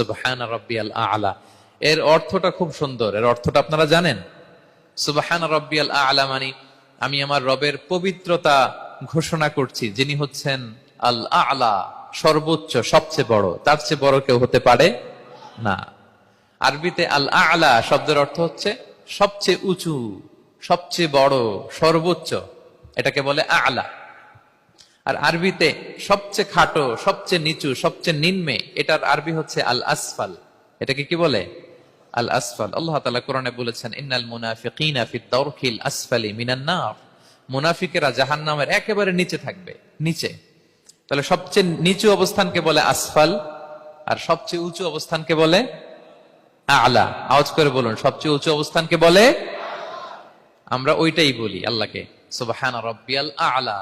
সুবহান রব্বিয়াল আলা। এর অর্থটা খুব সুন্দর। এর অর্থটা আপনারা জানেন? সুবহান রব্বিয়াল আলা মানে আমি আমার রবের পবিত্রতা ঘোষণা করছি। যিনি হচ্ছেন আল আলা, সর্বোচ্চ, সবচেয়ে বড়। তার চেয়ে বড় কেউ হতে পারে না। আরবিতে আল আলা শব্দের অর্থ হচ্ছে সবচেয়ে উঁচু, সবচেয়ে বড়, সর্বোচ্চ। এটাকে বলে আলা। আর আরবিতে সবচেয়ে খাটো, সবচেয়ে নিচু, সবচেয়ে নিম্নে, এটার আরবি হচ্ছে আল আসফাল এটাকে কি বলে? আল আসফাল আল্লাহ তালা কোরআনে বলেছেন, ইন্নাল মুনাফিকিনা আসফালি মিনান নার। মুনাফিকেরা জাহান্নামের একেবারে নিচে থাকবে, নিচে। তাহলে সবচেয়ে নিচু অবস্থানকে বলে আসফাল, আর সবচেয়ে উঁচু অবস্থানকে বলে আলা। আওয়াজ করে বলুন, সবচেয়ে উঁচু অবস্থানকে বলে আমরা ওইটাই বলি আল্লাহকে। সুবহান রব্বিয়াল আলা।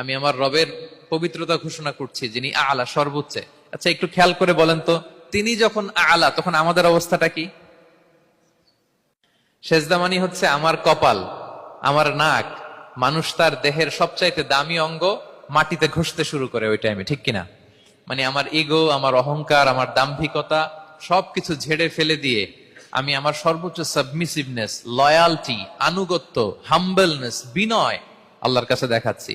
আমি আমার রবের পবিত্রতা ঘোষণা করছি, যিনি আলা, সর্বোচ্চে। আচ্ছা একটু খেয়াল করে বলেন তো, তিনি যখন আলা, তখন আমাদের অবস্থাটা কি? সেজদামানি হচ্ছে আমার কপাল, আমার নাক, মানুষ তার দেহের সবচাইতে দামি অঙ্গ মাটিতে ঘষতে শুরু করে ওই টাইমে ঠিক কিনা? মানে আমার ইগো আমার অহংকার, আমার দাম্ভিকতা, সবকিছু ঝেড়ে ফেলে দিয়ে আমি আমার সর্বোচ্চ সাবমিসিভনেস লয়ালটি আনুগত্য হাম্বলনেস বিনয় আল্লাহর কাছে দেখাচ্ছি।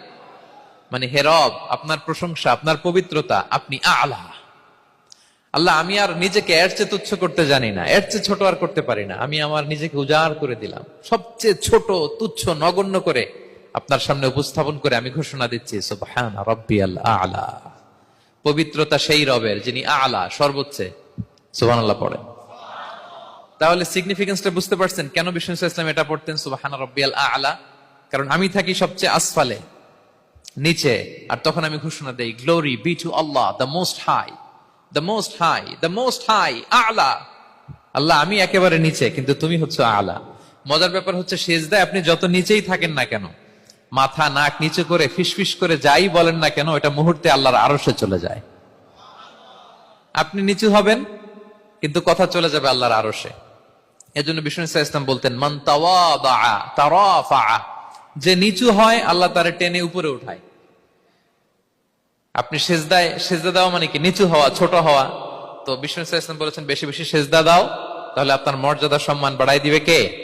মানে হে রব, আপনার প্রশংসা, আপনার পবিত্রতা, আপনি আলা। আল্লাহ, আমি আর নিজেকে এর চেয়ে তুচ্ছ করতে জানি না, এর চেয়ে ছোট আর করতে পারি না। আমি আমার নিজেকে উজাড় করে দিলাম। সবচেয়ে ছোট, তুচ্ছ, নগণ্য করে আপনার সামনে উপস্থাপন করে আমি ঘোষণা দিচ্ছি আলা। পবিত্রতা সেই রবের, যিনি আলা, সর্বোচ্চে। সুবহানাল্লাহ পড়ে। তাহলে সিগনিফিকেন্সটা বুঝতে পারছেন কেন বিষ্ণু ইসলাম এটা পড়তেন, সুবহান রব্বিয়াল আলা? কারণ আমি থাকি সবচেয়ে আসফালে। নিচে, আর তখন আমি ঘোষণা দেই glory be to Allah the most high the most high the most high আলা আল্লাহ, আমি একেবারে নিচে, কিন্তু তুমি হচ্ছে আলা। মজার ব্যাপার হচ্ছে, সেজদায় আপনি যত নিচেই থাকেন না কেন, মাথা, নাক নিচু করে, ফিসফিস করে যাই বলেন না কেন এটা মুহূর্তে আল্লাহর আরশে চলে যায়। আপনি নিচু হবেন, কিন্তু কথা চলে যাবে আল্লাহর আরশে। এজন্য বিষ্ণু ইসা ইসলাম বলতেন, মান যে নিচু হয়, আল্লাহ তারে টেনে উপরে উঠায়। আপনি সেজদায়, সেজদা দেওয়া মানে কি? নিচু হওয়া, ছোট হওয়া। তো ইসলাম বলেছেন, বেশি বেশি সেজদা দাও, তাহলে আপনার মর্যাদা সম্মান বাড়াই দিবে কে?